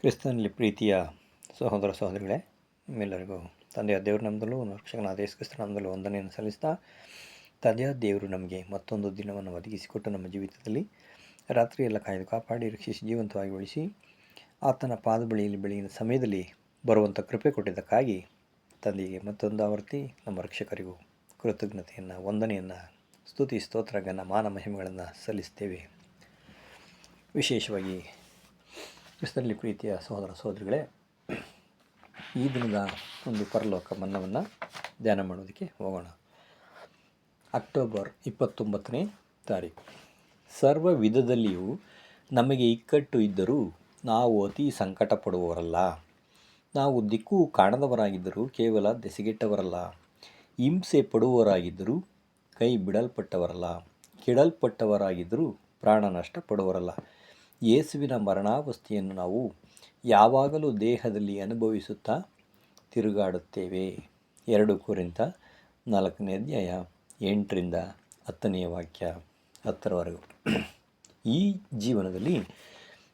ಕ್ರಿಸ್ತನಲ್ಲಿ ಪ್ರೀತಿಯ ಸಹೋದರ ಸಹೋದರಿಗಳೇ, ನಿಮ್ಮೆಲ್ಲರಿಗೂ ತಂದೆಯ ದೇವರು ನಮ್ಮದಲ್ಲೂ ರಕ್ಷಕನಾದ ಯೇಸು ಕ್ರಿಸ್ತ ನಮ್ಮದಲ್ಲೂ ವಂದನೆಯನ್ನು ಸಲ್ಲಿಸ್ತಾ, ತಂದೆಯ ದೇವರು ನಮಗೆ ಮತ್ತೊಂದು ದಿನವನ್ನು ಒದಗಿಸಿಕೊಟ್ಟು ನಮ್ಮ ಜೀವಿತದಲ್ಲಿ ರಾತ್ರಿಯೆಲ್ಲ ಕಾಯ್ದು ಕಾಪಾಡಿ, ರಕ್ಷಿಸಿ, ಜೀವಂತವಾಗಿ ಉಳಿಸಿ, ಆತನ ಪಾದ ಬಳಿಯಲ್ಲಿ ಬೆಳಗಿನ ಸಮಯದಲ್ಲಿ ಬರುವಂಥ ಕೃಪೆ ಕೊಟ್ಟಿದ್ದಕ್ಕಾಗಿ ತಂದೆಗೆ ಮತ್ತೊಂದು ಆವರ್ತಿ ನಮ್ಮ ರಕ್ಷಕರಿಗೂ ಕೃತಜ್ಞತೆಯನ್ನು, ವಂದನೆಯನ್ನು, ಸ್ತುತಿ, ಸ್ತೋತ್ರ ಗನ ಮಾನ ಮಹಿಮೆಗಳನ್ನು ಸಲ್ಲಿಸ್ತೇವೆ. ವಿಶೇಷವಾಗಿ ಕ್ರಿಸ್ತನಲ್ಲಿ ಪ್ರೀತಿಯ ಸಹೋದರ ಸಹೋದರಿಗಳೇ, ಈ ದಿನದ ಒಂದು ಪರಲೋಕ ಮನ್ನವನ್ನು ಧ್ಯಾನ ಮಾಡೋದಕ್ಕೆ ಹೋಗೋಣ. ಅಕ್ಟೋಬರ್ ಇಪ್ಪತ್ತೊಂಬತ್ತನೇ ತಾರೀಕು. ಸರ್ವ ವಿಧದಲ್ಲಿಯೂ ನಮಗೆ ಇಕ್ಕಟ್ಟು ಇದ್ದರೂ ನಾವು ಅತಿ ಸಂಕಟ ಪಡುವವರಲ್ಲ ನಾವು ದಿಕ್ಕು ಕಾಣದವರಾಗಿದ್ದರೂ ಕೇವಲ ದೆಸೆಗೆಟ್ಟವರಲ್ಲ. ಹಿಂಸೆ ಪಡುವವರಾಗಿದ್ದರೂ ಕೈ ಬಿಡಲ್ಪಟ್ಟವರಲ್ಲ. ಕೆಡಲ್ಪಟ್ಟವರಾಗಿದ್ದರೂ ಪ್ರಾಣ ನಷ್ಟ ಪಡುವರಲ್ಲ ಯೇಸುವಿನ ಮರಣಾವಸ್ಥೆಯನ್ನು ನಾವು ಯಾವಾಗಲೂ ದೇಹದಲ್ಲಿ ಅನುಭವಿಸುತ್ತಾ ತಿರುಗಾಡುತ್ತೇವೆ. ಎರಡು ಕುರಿತ ನಾಲ್ಕನೇ ಅಧ್ಯಾಯ ಎಂಟರಿಂದ ಹತ್ತನೆಯ ವಾಕ್ಯ ಹತ್ತರವರೆಗೂ. ಈ ಜೀವನದಲ್ಲಿ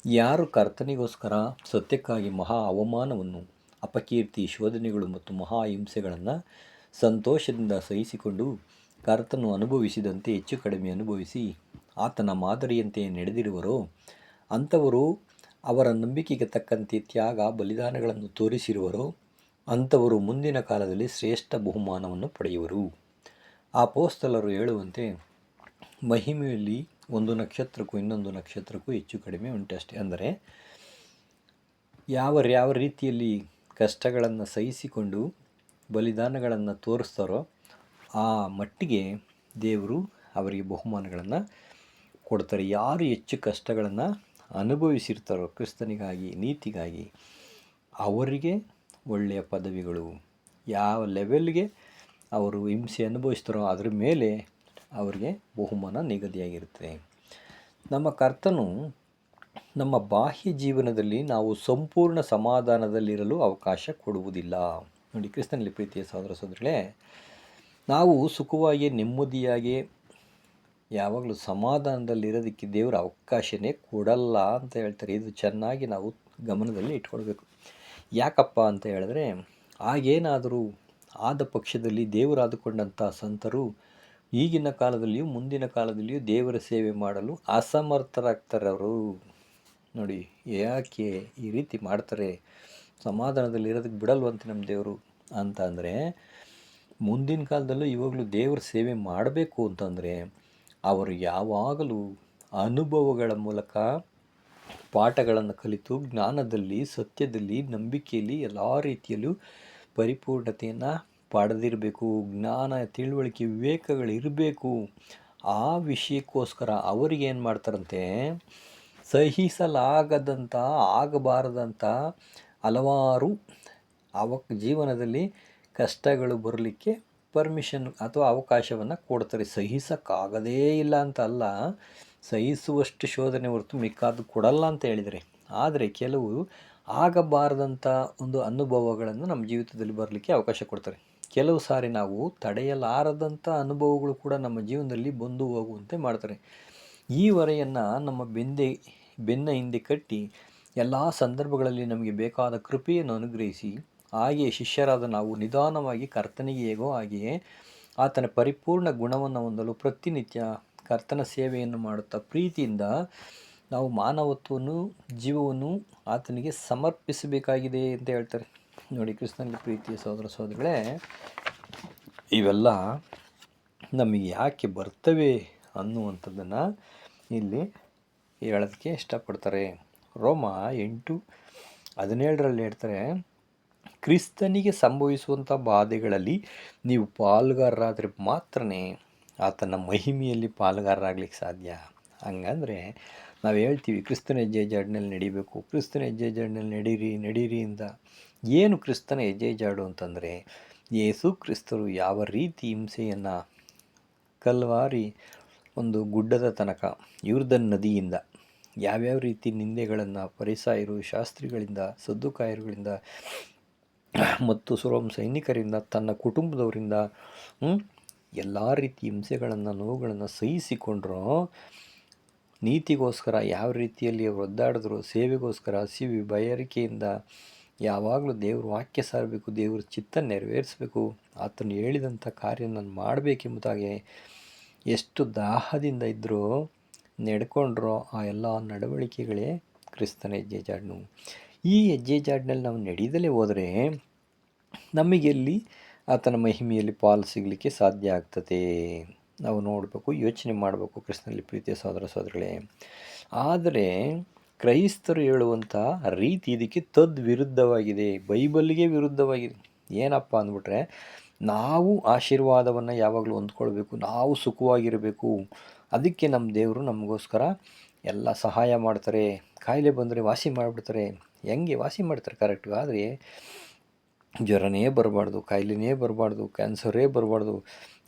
ಯಾರು ಕರ್ತನಿಗೋಸ್ಕರ ಸತ್ಯಕ್ಕಾಗಿ ಮಹಾ ಅವಮಾನವನ್ನು, ಅಪಕೀರ್ತಿ, ಶೋಧನೆಗಳು ಮತ್ತು ಮಹಾ ಹಿಂಸೆಗಳನ್ನು ಸಂತೋಷದಿಂದ ಸಹಿಸಿಕೊಂಡು ಕರ್ತನು ಅನುಭವಿಸಿದಂತೆ ಹೆಚ್ಚು ಕಡಿಮೆ ಅನುಭವಿಸಿ ಆತನ ಮಾದರಿಯಂತೆ ನಡೆದಿರುವರೋ ಅಂಥವರು ಅವರ ನಂಬಿಕೆಗೆ ತಕ್ಕಂತೆ ತ್ಯಾಗ, ಬಲಿದಾನಗಳನ್ನು ತೋರಿಸಿರುವರು, ಅಂಥವರು ಮುಂದಿನ ಕಾಲದಲ್ಲಿ ಶ್ರೇಷ್ಠ ಬಹುಮಾನವನ್ನು ಪಡೆಯುವರು. ಆ ಪೋಸ್ತಲರು ಹೇಳುವಂತೆ, ಮಹಿಮೆಯಲ್ಲಿ ಒಂದು ನಕ್ಷತ್ರಕ್ಕೂ ಇನ್ನೊಂದು ನಕ್ಷತ್ರಕ್ಕೂ ಹೆಚ್ಚು ಕಡಿಮೆ ಉಂಟಷ್ಟೇ. ಅಂದರೆ ಯಾವ ಯಾವ ರೀತಿಯಲ್ಲಿ ಕಷ್ಟಗಳನ್ನು ಸಹಿಸಿಕೊಂಡು ಬಲಿದಾನಗಳನ್ನು ತೋರಿಸ್ತಾರೋ, ಆ ಮಟ್ಟಿಗೆ ದೇವರು ಅವರಿಗೆ ಬಹುಮಾನಗಳನ್ನು ಕೊಡ್ತಾರೆ. ಯಾರು ಹೆಚ್ಚು ಕಷ್ಟಗಳನ್ನು ಅನುಭವಿಸಿರ್ತಾರೋ ಕ್ರಿಸ್ತನಿಗಾಗಿ, ನೀತಿಗಾಗಿ ಅವರಿಗೆ ಒಳ್ಳೆಯ ಪದವಿಗಳು. ಯಾವ ಲೆವೆಲ್ಗೆ ಅವರು ಹಿಂಸೆ ಅನುಭವಿಸ್ತಾರೋ ಅದರ ಮೇಲೆ ಅವರಿಗೆ ಬಹುಮಾನ ನಿಗದಿಯಾಗಿರುತ್ತೆ. ನಮ್ಮ ಕರ್ತನು ನಮ್ಮ ಬಾಹ್ಯ ಜೀವನದಲ್ಲಿ ನಾವು ಸಂಪೂರ್ಣ ಸಮಾಧಾನದಲ್ಲಿರಲು ಅವಕಾಶ ಕೊಡುವುದಿಲ್ಲ. ನೋಡಿ, ಕ್ರಿಸ್ತನಲ್ಲಿ ಪ್ರೀತಿಯ ಸಹೋದರ ಸಹೋದರಿಗಳೇ ನಾವು ಸುಖವಾಗಿ ನೆಮ್ಮದಿಯಾಗಿ ಯಾವಾಗಲೂ ಸಮಾಧಾನದಲ್ಲಿರೋದಕ್ಕೆ ದೇವರ ಅವಕಾಶನೇ ಕೊಡಲ್ಲ ಅಂತ ಹೇಳ್ತಾರೆ. ಇದು ಚೆನ್ನಾಗಿ ನಾವು ಗಮನದಲ್ಲಿ ಇಟ್ಕೊಳ್ಬೇಕು. ಯಾಕಪ್ಪ ಅಂತ ಹೇಳಿದ್ರೆ ಆಗೇನಾದರೂ ಆದ ಪಕ್ಷದಲ್ಲಿ ದೇವರಾದುಕೊಂಡಂಥ ಸಂತರು ಈಗಿನ ಕಾಲದಲ್ಲಿಯೂ ಮುಂದಿನ ಕಾಲದಲ್ಲಿಯೂ ದೇವರ ಸೇವೆ ಮಾಡಲು ಅಸಮರ್ಥರಾಗ್ತಾರೆ ಅವರು. ನೋಡಿ, ಯಾಕೆ ಈ ರೀತಿ ಮಾಡ್ತಾರೆ? ಸಮಾಧಾನದಲ್ಲಿ ಇರೋದಕ್ಕೆ ಬಿಡಲ್ವಂತೆ ನಮ್ಮ ದೇವರು ಅಂತ ಅಂದರೆ, ಮುಂದಿನ ಕಾಲದಲ್ಲೂ ಇವಾಗಲೂ ದೇವರ ಸೇವೆ ಮಾಡಬೇಕು ಅಂತಂದರೆ ಅವರು ಯಾವಾಗಲೂ ಅನುಭವಗಳ ಮೂಲಕ ಪಾಠಗಳನ್ನು ಕಲಿತು ಜ್ಞಾನದಲ್ಲಿ, ಸತ್ಯದಲ್ಲಿ, ನಂಬಿಕೆಯಲ್ಲಿ ಎಲ್ಲ ರೀತಿಯಲ್ಲೂ ಪರಿಪೂರ್ಣತೆಯನ್ನು ಪಡೆದಿರಬೇಕು. ಜ್ಞಾನ, ತಿಳುವಳಿಕೆ, ವಿವೇಕಗಳಿರಬೇಕು. ಆ ವಿಷಯಕ್ಕೋಸ್ಕರ ಅವರಿಗೆ ಏನು ಮಾಡ್ತಾರಂತೆ? ಸಹಿಸಲಾಗದಂಥ ಆಗಬಾರದಂಥ ಹಲವಾರು ಅವ ಜೀವನದಲ್ಲಿ ಕಷ್ಟಗಳು ಬರಲಿಕ್ಕೆ ಪರ್ಮಿಷನ್ ಅಥವಾ ಅವಕಾಶವನ್ನು ಕೊಡ್ತಾರೆ. ಸಹಿಸೋಕ್ಕಾಗದೇ ಇಲ್ಲ ಅಂತ ಅಲ್ಲ ಸಹಿಸುವಷ್ಟು ಶೋಧನೆ ಹೊರತು ಮಿಕ್ಕಾದ್ದು ಕೊಡಲ್ಲ ಅಂತ ಹೇಳಿದರೆ. ಆದರೆ ಕೆಲವು ಆಗಬಾರದಂಥ ಒಂದು ಅನುಭವಗಳನ್ನು ನಮ್ಮ ಜೀವಿತದಲ್ಲಿ ಬರಲಿಕ್ಕೆ ಅವಕಾಶ ಕೊಡ್ತಾರೆ. ಕೆಲವು ಸಾರಿ ನಾವು ತಡೆಯಲಾರದಂಥ ಅನುಭವಗಳು ಕೂಡ ನಮ್ಮ ಜೀವನದಲ್ಲಿ ಬಂದು ಹೋಗುವಂತೆ ಮಾಡ್ತಾರೆ. ಈ ವರೆಯನ್ನು ನಮ್ಮ ಬೆಂದೆ, ಬೆನ್ನ ಹಿಂದೆ ಕಟ್ಟಿ ಎಲ್ಲ ಸಂದರ್ಭಗಳಲ್ಲಿ ನಮಗೆ ಬೇಕಾದ ಕೃಪೆಯನ್ನು ಅನುಗ್ರಹಿಸಿ ಹಾಗೆಯೇ ಶಿಷ್ಯರಾದ ನಾವು ನಿಧಾನವಾಗಿ ಕರ್ತನಿಗೆ ಹೇಗೋ ಹಾಗೆಯೇ ಆತನ ಪರಿಪೂರ್ಣ ಗುಣವನ್ನು ಹೊಂದಲು ಪ್ರತಿನಿತ್ಯ ಕರ್ತನ ಸೇವೆಯನ್ನು ಮಾಡುತ್ತಾ ಪ್ರೀತಿಯಿಂದ ನಾವು ಮಾನವತ್ವವನ್ನು ಜೀವವನ್ನು ಆತನಿಗೆ ಸಮರ್ಪಿಸಬೇಕಾಗಿದೆ ಅಂತ ಹೇಳ್ತಾರೆ. ನೋಡಿ ಕೃಷ್ಣನಿಗೆ ಪ್ರೀತಿಯ ಸಹೋದರ ಸಹೋದರಿಗಳೇ, ಇವೆಲ್ಲ ನಮಗೆ ಯಾಕೆ ಬರ್ತವೆ ಅನ್ನುವಂಥದ್ದನ್ನು ಇಲ್ಲಿ ಹೇಳೋದಕ್ಕೆ ಇಷ್ಟಪಡ್ತಾರೆ. ರೋಮ ಎಂಟು ಹದಿನೇಳರಲ್ಲಿ ಹೇಳ್ತಾರೆ ಕ್ರಿಸ್ತನಿಗೆ ಸಂಭವಿಸುವಂಥ ಬಾಧೆಗಳಲ್ಲಿ ನೀವು ಪಾಲುಗಾರರಾದರೆ ಮಾತ್ರ ಆತನ ಮಹಿಮೆಯಲ್ಲಿ ಪಾಲುಗಾರರಾಗ್ಲಿಕ್ಕೆ ಸಾಧ್ಯ. ಹಂಗಂದರೆ ನಾವು ಹೇಳ್ತೀವಿ, ಕ್ರಿಸ್ತನ ಹೆಜ್ಜೆ ಜಾಡಿನಲ್ಲಿ ನಡಿಬೇಕು, ಕ್ರಿಸ್ತನ ಹೆಜ್ಜೆ ಜಾಡಿನಲ್ಲಿ ನಡೀರಿ ನಡೀರಿ ಅಂತ. ಏನು ಕ್ರಿಸ್ತನ ಹೆಜ್ಜೆ ಜಾಡು ಅಂತಂದರೆ, ಯೇಸು ಕ್ರಿಸ್ತರು ಯಾವ ರೀತಿ ಹಿಂಸೆಯನ್ನು ಕಲ್ವಾರಿ ಒಂದು ಗುಡ್ಡದ ತನಕ ಯುರ್ಧನ್ ನದಿಯಿಂದ, ಯಾವ್ಯಾವ ರೀತಿ ನಿಂದೆಗಳನ್ನು ಪರಿಸಾಯರು, ಶಾಸ್ತ್ರಿಗಳಿಂದ, ಸದ್ದುಕಾಯರುಗಳಿಂದ ಮತ್ತು ಸುರಂ ಸೈನಿಕರಿಂದ ತನ್ನ ಕುಟುಂಬದವರಿಂದ ಎಲ್ಲ ರೀತಿ ಹಿಂಸೆಗಳನ್ನು, ನೋವುಗಳನ್ನು ಸಹಿಸಿಕೊಂಡ್ರು. ನೀತಿಗೋಸ್ಕರ ಯಾವ ರೀತಿಯಲ್ಲಿ ಅವರು ಒದ್ದಾಡಿದ್ರು, ಸೇವೆಗೋಸ್ಕರ ಹಸಿವಿ, ಬಯರಿಕೆಯಿಂದ ಯಾವಾಗಲೂ ದೇವ್ರ ವಾಕ್ಯ ಸಾರಬೇಕು, ದೇವ್ರ ಚಿತ್ತ ನೆರವೇರಿಸಬೇಕು. ಆತನು ಹೇಳಿದಂಥ ಕಾರ್ಯ ನಾನು ಮಾಡಬೇಕೆಂಬುದಾಗಿ ಎಷ್ಟು ದಾಹದಿಂದ ಇದ್ದರೂ ನಡ್ಕೊಂಡ್ರೋ ಆ ಎಲ್ಲ ನಡವಳಿಕೆಗಳೇ ಕ್ರಿಸ್ತನ ಜೇಜಾಡ್ನು ಜಾಡ್ನು ಈ ಹೆಜ್ಜೆ ಜಾಡಿನಲ್ಲಿ ನಾವು ನಡೆಯದಲ್ಲೇ ಹೋದರೆ ನಮಗೆಲ್ಲಿ ಆತನ ಮಹಿಮೆಯಲ್ಲಿ ಪಾಲು ಸಿಗಲಿಕ್ಕೆ ಸಾಧ್ಯ ಆಗ್ತದೆ? ನಾವು ನೋಡಬೇಕು, ಯೋಚನೆ ಮಾಡಬೇಕು ಕೃಷ್ಣನಲ್ಲಿ ಪ್ರೀತಿಯ ಸಹೋದರ ಸಹೋದರಗಳೇ. ಆದರೆ ಕ್ರೈಸ್ತರು ಹೇಳುವಂಥ ರೀತಿ ಇದಕ್ಕೆ ತದ್ವಿರುದ್ಧವಾಗಿದೆ, ಬೈಬಲ್ಗೆ ವಿರುದ್ಧವಾಗಿದೆ. ಏನಪ್ಪ ಅಂದ್ಬಿಟ್ರೆ, ನಾವು ಆಶೀರ್ವಾದವನ್ನು ಯಾವಾಗಲೂ ಹೊಂದ್ಕೊಳ್ಬೇಕು, ನಾವು ಸುಖವಾಗಿರಬೇಕು. ಅದಕ್ಕೆ ನಮ್ಮ ದೇವರು ನಮಗೋಸ್ಕರ ಎಲ್ಲ ಸಹಾಯ ಮಾಡ್ತಾರೆ. ಕಾಯಿಲೆ ಬಂದರೆ ವಾಸಿ ಮಾಡಿಬಿಡ್ತಾರೆ. ಹೆಂಗೆ ವಾಸಿ ಮಾಡ್ತಾರೆ? ಕರೆಕ್ಟ್ ಆದರೆ ಜ್ವರನೇ ಬರಬಾರ್ದು, ಕಾಯಿಲೆನೇ ಬರಬಾರ್ದು ಕ್ಯಾನ್ಸರೇ ಬರಬಾರ್ದು,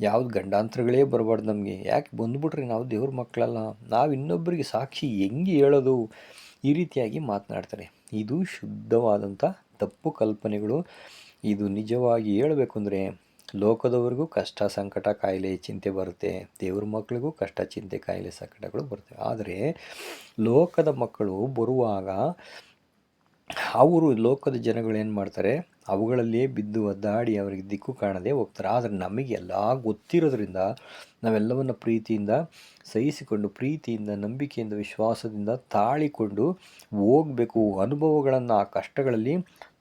ಯಾವ್ದು ಗಂಡಾಂತರಗಳೇ ಬರಬಾರ್ದು ನಮಗೆ. ಯಾಕೆ ಬಂದುಬಿಟ್ರಿ ನಾವು ದೇವ್ರ ಮಕ್ಕಳಲ್ಲ ನಾವು ಇನ್ನೊಬ್ಬರಿಗೆ ಸಾಕ್ಷಿ ಹೆಂಗೆ ಹೇಳೋದು? ಈ ರೀತಿಯಾಗಿ ಮಾತನಾಡ್ತಾರೆ. ಇದು ಶುದ್ಧವಾದಂಥ ತಪ್ಪು ಕಲ್ಪನೆಗಳು. ಇದು ನಿಜವಾಗಿ ಹೇಳಬೇಕು ಅಂದರೆ ಲೋಕದವರಿಗೂ ಕಷ್ಟ ಸಂಕಟ ಕಾಯಿಲೆ ಚಿಂತೆ ಬರುತ್ತೆ, ದೇವ್ರ ಮಕ್ಕಳಿಗೂ ಕಷ್ಟ ಚಿಂತೆ ಕಾಯಿಲೆ ಸಂಕಟಗಳು ಬರ್ತವೆ ಆದರೆ ಲೋಕದ ಮಕ್ಕಳು ಬರುವಾಗ ಅವರು ಲೋಕದ ಜನಗಳು ಏನು ಮಾಡ್ತಾರೆ ಅವುಗಳಲ್ಲಿಯೇ ಬಿದ್ದು ಒದ್ದಾಡಿ ಅವರಿಗೆ ದಿಕ್ಕು ಕಾಣದೇ ಹೋಗ್ತಾರೆ. ಆದರೆ ನಮಗೆಲ್ಲ ಗೊತ್ತಿರೋದ್ರಿಂದ, ನಾವೆಲ್ಲವನ್ನು ಪ್ರೀತಿಯಿಂದ ಸಹಿಸಿಕೊಂಡು, ಪ್ರೀತಿಯಿಂದ, ನಂಬಿಕೆಯಿಂದ, ವಿಶ್ವಾಸದಿಂದ ತಾಳಿಕೊಂಡು ಹೋಗಬೇಕು. ಅನುಭವಗಳನ್ನು ಆ ಕಷ್ಟಗಳಲ್ಲಿ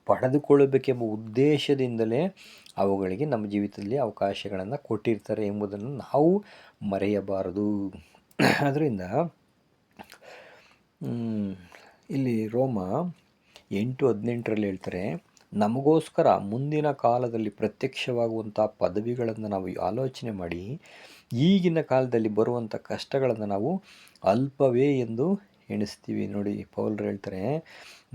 ಪಡೆದುಕೊಳ್ಳಬೇಕೆಂಬ ಉದ್ದೇಶದಿಂದಲೇ ಅವುಗಳಿಗೆ ನಮ್ಮ ಜೀವಿತದಲ್ಲಿ ಅವಕಾಶಗಳನ್ನು ಕೊಟ್ಟಿರ್ತಾರೆ ಎಂಬುದನ್ನು ನಾವು ಮರೆಯಬಾರದು. ಅದರಿಂದ ಇಲ್ಲಿ ರೋಮ ಎಂಟು ಹದಿನೆಂಟರಲ್ಲಿ ಹೇಳ್ತಾರೆ, ನಮಗೋಸ್ಕರ ಮುಂದಿನ ಕಾಲದಲ್ಲಿ ಪ್ರತ್ಯಕ್ಷವಾಗುವಂಥ ಪದವಿಗಳನ್ನು ನಾವು ಆಲೋಚನೆ ಮಾಡಿ, ಈಗಿನ ಕಾಲದಲ್ಲಿ ಬರುವಂಥ ಕಷ್ಟಗಳನ್ನು ನಾವು ಅಲ್ಪವೇ ಎಂದು ಎಣಿಸ್ತೀವಿ ನೋಡಿ. ಪೌಲ್ರು ಹೇಳ್ತಾರೆ,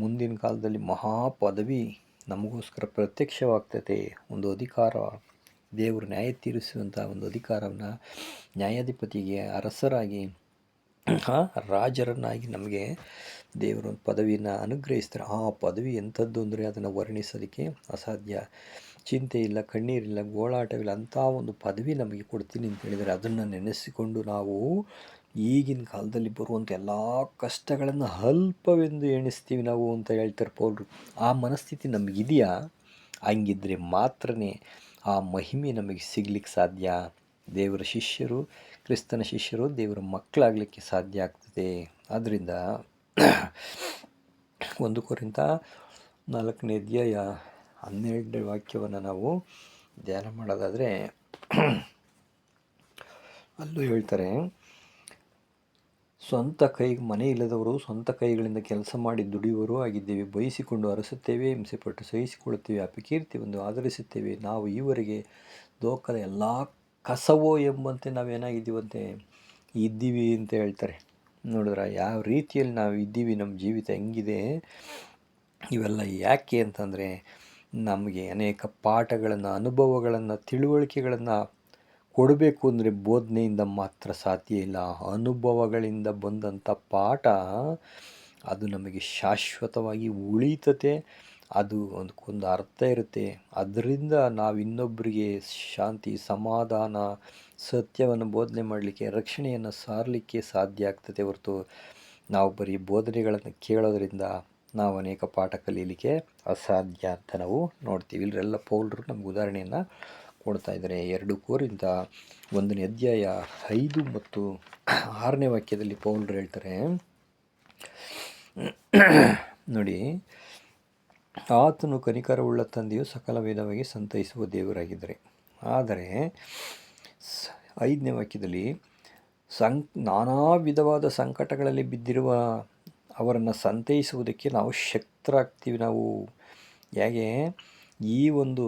ಮುಂದಿನ ಕಾಲದಲ್ಲಿ ಮಹಾ ಪದವಿ ನಮಗೋಸ್ಕರ ಪ್ರತ್ಯಕ್ಷವಾಗ್ತೈತೆ. ಒಂದು ಅಧಿಕಾರ, ದೇವರು ನ್ಯಾಯ ತೀರಿಸುವಂಥ ಒಂದು ಅಧಿಕಾರವನ್ನು ನ್ಯಾಯಾಧಿಪತಿಗೆ, ಅರಸರಾಗಿ ರಾಜರನ್ನಾಗಿ ನಮಗೆ ದೇವರು ಪದವಿಯನ್ನು ಅನುಗ್ರಹಿಸ್ತಾರೆ. ಆ ಪದವಿ ಎಂಥದ್ದು ಅಂದರೆ ಅದನ್ನು ವರ್ಣಿಸೋದಕ್ಕೆ ಅಸಾಧ್ಯ. ಚಿಂತೆ ಇಲ್ಲ ಕಣ್ಣೀರಿಲ್ಲ ಗೋಳಾಟವಿಲ್ಲ, ಅಂಥ ಒಂದು ಪದವಿ ನಮಗೆ ಕೊಡ್ತೀನಿ ಅಂತ ಹೇಳಿದರೆ ಅದನ್ನು ನೆನೆಸಿಕೊಂಡು ನಾವು ಈಗಿನ ಕಾಲದಲ್ಲಿ ಬರುವಂಥ ಎಲ್ಲ ಕಷ್ಟಗಳನ್ನು ಅಲ್ಪವೆಂದು ಎಣಿಸ್ತೀವಿ ನಾವು ಅಂತ ಹೇಳ್ತಾರೆ ಪೌಲ್ರು. ಆ ಮನಸ್ಥಿತಿ ನಮಗಿದೆಯಾ? ಹಂಗಿದ್ರೆ ಮಾತ್ರ ಆ ಮಹಿಮೆ ನಮಗೆ ಸಿಗ್ಲಿಕ್ಕೆ ಸಾಧ್ಯ? ದೇವರ ಶಿಷ್ಯರು, ಕ್ರಿಸ್ತನ ಶಿಷ್ಯರು ದೇವರ ಮಕ್ಕಳಾಗಲಿಕ್ಕೆ ಸಾಧ್ಯ ಆಗ್ತದೆ. ಆದ್ದರಿಂದ ಒಂದು ಕುರಿತ ನಾಲ್ಕನೇ ಅಧ್ಯಾಯ ಹನ್ನೆರಡನೇ ವಾಕ್ಯವನ್ನು ನಾವು ಧ್ಯಾನ ಮಾಡೋದಾದರೆ ಅಲ್ಲೂ ಹೇಳ್ತಾರೆ ಸ್ವಂತ ಕೈ, ಮನೆ ಇಲ್ಲದವರು ಸ್ವಂತ ಕೈಗಳಿಂದ ಕೆಲಸ ಮಾಡಿ ದುಡಿಯುವರೂ ಆಗಿದ್ದೇವೆ. ಬಯಸಿಕೊಂಡು ಅರಸುತ್ತೇವೆ, ಹಿಂಸೆಪಟ್ಟು ಸಹಿಸಿಕೊಳ್ಳುತ್ತೇವೆ ಅಪಕೀರ್ತಿ ಒಂದು ಆಧರಿಸುತ್ತೇವೆ. ನಾವು ಈವರೆಗೆ ಲೋಕದ ಎಲ್ಲ ಕಸವೋ ಎಂಬಂತೆ ನಾವೇನಾಗಿದ್ದೀವಂತೆ? ಇದ್ದೀವಿ ಅಂತ ಹೇಳ್ತಾರೆ. ನೋಡಿದ್ರೆ, ಯಾವ ರೀತಿಯಲ್ಲಿ ನಾವು ಇದ್ದೀವಿ, ನಮ್ಮ ಜೀವಿತ ಹೆಂಗಿದೆ? ಇವೆಲ್ಲ ಯಾಕೆ ಅಂತಂದರೆ, ನಮಗೆ ಅನೇಕ ಪಾಠಗಳನ್ನು, ಅನುಭವಗಳನ್ನು, ತಿಳುವಳಿಕೆಗಳನ್ನು ಕೊಡಬೇಕು ಅಂದರೆ ಬೋಧನೆಯಿಂದ ಮಾತ್ರ ಸಾಧ್ಯ ಇಲ್ಲ. ಅನುಭವಗಳಿಂದ ಬಂದಂಥ ಪಾಠ ಅದು ನಮಗೆ ಶಾಶ್ವತವಾಗಿ ಉಳಿತತೆ, ಅದು ಒಂದಕ್ಕೊಂದು ಅರ್ಥ ಇರುತ್ತೆ. ಅದರಿಂದ ನಾವು ಇನ್ನೊಬ್ಬರಿಗೆ ಶಾಂತಿ, ಸಮಾಧಾನ, ಸತ್ಯವನ್ನು ಬೋಧನೆ ಮಾಡಲಿಕ್ಕೆ, ರಕ್ಷಣೆಯನ್ನು ಸಾರಲಿಕ್ಕೆ ಸಾಧ್ಯ ಆಗ್ತದೆ ಹೊರತು ನಾವು ಬರೀ ಬೋಧನೆಗಳನ್ನು ಕೇಳೋದರಿಂದ ನಾವು ಅನೇಕ ಪಾಠ ಕಲೀಲಿಕ್ಕೆ ಅಸಾಧ್ಯ ಅಂತ ನಾವು ನೋಡ್ತೀವಿ. ಇಲ್ಲರೆಲ್ಲ ಪೌಲ್ರು ನಮ್ಗೆ ಉದಾಹರಣೆಯನ್ನು ಕೊಡ್ತಾ ಇದ್ದಾರೆ. ಎರಡು ಕೋರಿಂದ ಒಂದನೇ ಅಧ್ಯಾಯ ಐದು ಮತ್ತು ಆರನೇ ವಾಕ್ಯದಲ್ಲಿ ಪೌಲ್ರು ಹೇಳ್ತಾರೆ, ನೋಡಿ, ಆತನು ಕನಿಕರವುಳ್ಳ ತಂದೆಯು ಸಕಲ ವೇದವಾಗಿ ಸಂತೈಸುವ ದೇವರಾಗಿದ್ದಾರೆ. ಆದರೆ ಐದನೇ ವಾಕ್ಯದಲ್ಲಿ ಸಂ, ನಾನಾ ವಿಧವಾದ ಸಂಕಟಗಳಲ್ಲಿ ಬಿದ್ದಿರುವ ಅವರನ್ನು ಸಂತೈಸುವುದಕ್ಕೆ ನಾವು ಶಕ್ತರಾಗ್ತೀವಿ ನಾವು. ಹೇಗೆ? ಈ ಒಂದು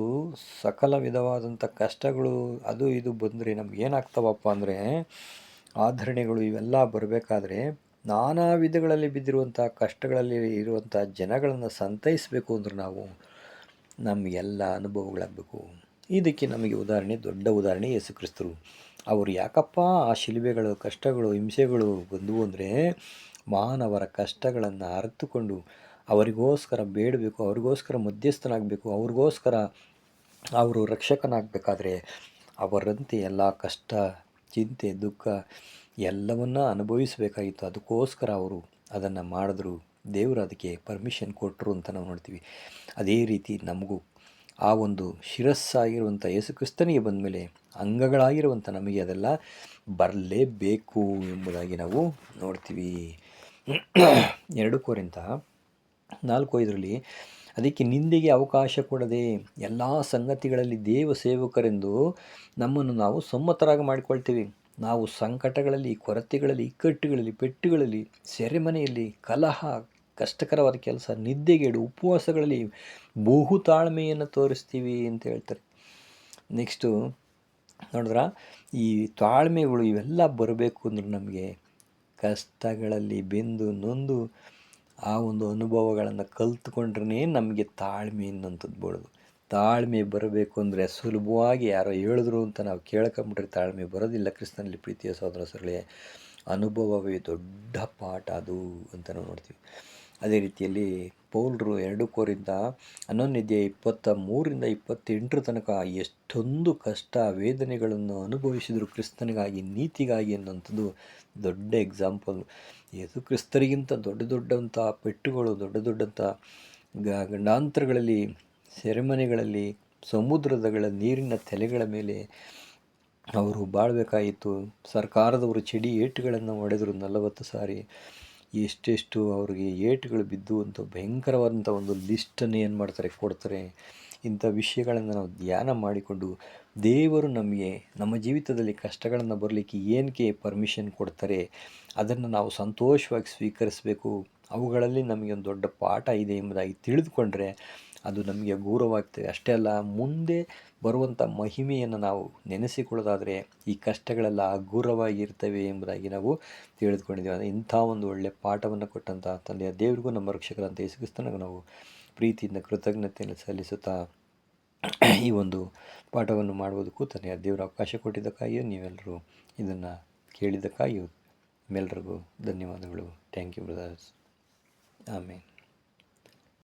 ಸಕಲ ವಿಧವಾದಂಥ ಕಷ್ಟಗಳು ಅದು ಇದು ಬಂದರೆ ನಮಗೇನಾಗ್ತವಪ್ಪ ಅಂದರೆ ಆಧರಣೆಗಳು ಇವೆಲ್ಲ ಬರಬೇಕಾದ್ರೆ ನಾನಾ ವಿಧಗಳಲ್ಲಿ ಬಿದ್ದಿರುವಂಥ ಕಷ್ಟಗಳಲ್ಲಿ ಇರುವಂಥ ಜನಗಳನ್ನು ಸಂತೈಸಬೇಕು ಅಂದ್ರೆ ನಾವು ನಮಗೆಲ್ಲ ಅನುಭವಗಳಾಗಬೇಕು. ಇದಕ್ಕೆ ನಮಗೆ ಉದಾಹರಣೆ, ದೊಡ್ಡ ಉದಾಹರಣೆ ಯೇಸು ಕ್ರಿಸ್ತರು ಅವರು ಯಾಕಪ್ಪ ಆ ಶಿಲುಬೆಗಳು, ಕಷ್ಟಗಳು, ಹಿಂಸೆಗಳು ಬಂದವು ಅಂದರೆ ಮಾನವರ ಕಷ್ಟಗಳನ್ನು ಅರಿತುಕೊಂಡು ಅವರಿಗೋಸ್ಕರ ಬೇಡಬೇಕು, ಅವರಿಗೋಸ್ಕರ ಮಧ್ಯಸ್ಥನಾಗಬೇಕು, ಅವ್ರಿಗೋಸ್ಕರ ಅವರು ರಕ್ಷಕನಾಗಬೇಕಾದ್ರೆ ಅವರಂತೆ ಎಲ್ಲ ಕಷ್ಟ, ಚಿಂತೆ, ದುಃಖ ಎಲ್ಲವನ್ನ ಅನುಭವಿಸಬೇಕಾಗಿತ್ತು. ಅದಕ್ಕೋಸ್ಕರ ಅವರು ಅದನ್ನು ಮಾಡಿದ್ರು. ದೇವರು ಅದಕ್ಕೆ ಪರ್ಮಿಷನ್ ಕೊಟ್ಟರು ಅಂತ ನಾವು ನೋಡ್ತೀವಿ. ಅದೇ ರೀತಿ ನಮಗೂ ಆ ಒಂದು ಶಿರಸ್ಸಾಗಿರುವಂಥ ಯೇಸುಕ್ರಿಸ್ತನಿಗೆ ಬಂದ ಮೇಲೆ ಅಂಗಗಳಾಗಿರುವಂಥ ನಮಗೆ ಅದೆಲ್ಲ ಬರಲೇಬೇಕು ಎಂಬುದಾಗಿ ನಾವು ನೋಡ್ತೀವಿ. ಎರಡು ಕೋರಿಂತ ನಾಲ್ಕು ಐದರಲ್ಲಿ, ಅದಕ್ಕೆ ನಿಂದೆಗೆ ಅವಕಾಶ ಕೊಡದೆ ಎಲ್ಲ ಸಂಗತಿಗಳಲ್ಲಿ ದೇವ ಸೇವಕರೆಂದು ನಮ್ಮನ್ನು ನಾವು ಸಮ್ಮತರಾಗಿ ಮಾಡಿಕೊಳ್ತೀವಿ. ನಾವು ಸಂಕಟಗಳಲ್ಲಿ, ಕೊರತೆಗಳಲ್ಲಿ, ಇಕ್ಕಟ್ಟುಗಳಲ್ಲಿ, ಪೆಟ್ಟುಗಳಲ್ಲಿ, ಸೆರೆಮನೆಯಲ್ಲಿ, ಕಲಹ, ಕಷ್ಟಕರವಾದ ಕೆಲಸ ನಿದ್ದೆಗೇಡು ಉಪವಾಸಗಳಲ್ಲಿ ಬಹು ತಾಳ್ಮೆಯನ್ನು ತೋರಿಸ್ತೀವಿ ಅಂತ ಹೇಳ್ತಾರೆ. ನೆಕ್ಸ್ಟು ನೋಡಿದ್ರ, ಈ ತಾಳ್ಮೆಗಳು ಇವೆಲ್ಲ ಬರಬೇಕು ಅಂದರೆ ನಮಗೆ ಕಷ್ಟಗಳಲ್ಲಿ ಬೆಂದು ನೊಂದು ಆ ಒಂದು ಅನುಭವಗಳನ್ನು ಕಲ್ತ್ಕೊಂಡ್ರೇ ನಮಗೆ ತಾಳ್ಮೆ ಅನ್ನೋಂಥದ್ದು ಬರೋದು. ತಾಳ್ಮೆ ಬರಬೇಕು ಅಂದರೆ ಸುಲಭವಾಗಿ ಯಾರೋ ಹೇಳಿದ್ರು ಅಂತ ನಾವು ಕೇಳ್ಕೊಂಬಿಟ್ರೆ ತಾಳ್ಮೆ ಬರೋದಿಲ್ಲ ಕ್ರಿಸ್ತನಲ್ಲಿ ಪ್ರೀತಿಯ ಸಹೋದರ ಅನುಭವವೇ ದೊಡ್ಡ ಪಾಠ ಅದು ಅಂತ ನಾವು ನೋಡ್ತೀವಿ. ಅದೇ ರೀತಿಯಲ್ಲಿ ಪೌಲ್ರು ಎರಡು ಕೋರಿಂದ ಹನ್ನೊಂದಿದೆ ಇಪ್ಪತ್ತ ಮೂರರಿಂದ ಇಪ್ಪತ್ತೆಂಟರ ತನಕ ಎಷ್ಟೊಂದು ಕಷ್ಟ ವೇದನೆಗಳನ್ನು ಅನುಭವಿಸಿದರು ಕ್ರಿಸ್ತನಿಗಾಗಿ, ನೀತಿಗಾಗಿ ಅನ್ನುವಂಥದ್ದು ದೊಡ್ಡ ಎಕ್ಸಾಂಪಲ್ ಯೇಸು ಕ್ರಿಸ್ತರಿಗಿಂತ ದೊಡ್ಡ ದೊಡ್ಡಂಥ ಪೆಟ್ಟುಗಳು, ದೊಡ್ಡ ದೊಡ್ಡಂಥ ಗಂಡಾಂತರಗಳಲ್ಲಿ, ಸೆರೆಮನೆಗಳಲ್ಲಿ, ಸಮುದ್ರದಗಳ ನೀರಿನ ತಲೆಗಳ ಮೇಲೆ ಅವರು ಬಾಳಬೇಕಾಯಿತು. ಸರ್ಕಾರದವರು, ಚಡಿ ಏಟುಗಳನ್ನು ಹೊಡೆದರು ನಲವತ್ತು ಸಾರಿ. ಎಷ್ಟೆಷ್ಟು ಅವ್ರಿಗೆ ಏಟುಗಳು ಬಿದ್ದು ಅಂತ ಭಯಂಕರವಾದಂಥ ಒಂದು ಲಿಸ್ಟನ್ನು ಏನು ಮಾಡ್ತಾರೆ, ಕೊಡ್ತಾರೆ. ಇಂಥ ವಿಷಯಗಳನ್ನು ನಾವು ಧ್ಯಾನ ಮಾಡಿಕೊಂಡು ದೇವರು ನಮಗೆ ನಮ್ಮ ಜೀವಿತದಲ್ಲಿ ಕಷ್ಟಗಳನ್ನು ಬರಲಿಕ್ಕೆ ಏನಕ್ಕೆ ಪರ್ಮಿಷನ್ ಕೊಡ್ತಾರೆ, ಅದನ್ನು ನಾವು ಸಂತೋಷವಾಗಿ ಸ್ವೀಕರಿಸಬೇಕು, ಅವುಗಳಲ್ಲಿ ನಮಗೆ ಒಂದು ದೊಡ್ಡ ಪಾಠ ಇದೆ ಎಂಬುದಾಗಿ ತಿಳಿದುಕೊಂಡ್ರೆ ಅದು ನಮಗೆ ಗೌರವವಾಗ್ತದೆ ಅಷ್ಟೇ ಅಲ್ಲ, ಮುಂದೆ ಬರುವಂಥ ಮಹಿಮೆಯನ್ನು ನಾವು ನೆನೆಸಿಕೊಳ್ಳೋದಾದರೆ ಈ ಕಷ್ಟಗಳೆಲ್ಲ ಅಗೂರವಾಗಿರ್ತವೆ ಎಂಬುದಾಗಿ ನಾವು ತಿಳಿದುಕೊಂಡಿದ್ದೇವೆ. ಅಂದರೆ ಇಂಥ ಒಂದು ಒಳ್ಳೆಯ ಪಾಠವನ್ನು ಕೊಟ್ಟಂಥ ತಂದೆಯ ದೇವರಿಗೂ ನಮ್ಮ ರಕ್ಷಕರಂತ ಯೇಸುಕ್ರಿಸ್ತನಿಗೂ ನಾವು ಪ್ರೀತಿಯಿಂದ ಕೃತಜ್ಞತೆಯನ್ನು ಸಲ್ಲಿಸುತ್ತಾ ಈ ಒಂದು ಪಾಠವನ್ನು ಮಾಡುವುದಕ್ಕೂ ತಂದೆಯ ದೇವರ ಅವಕಾಶ ಕೊಟ್ಟಿದ್ದಕ್ಕಾಗಿಯೂ ನೀವೆಲ್ಲರೂ ಇದನ್ನು ಕೇಳಿದ್ದಕ್ಕಾಗಿಯೂ ನಿಮ್ಮೆಲ್ಲರಿಗೂ ಧನ್ಯವಾದಗಳು. ಥ್ಯಾಂಕ್ ಯು ಬ್ರದರ್ಸ್ ಆಮೇಲೆ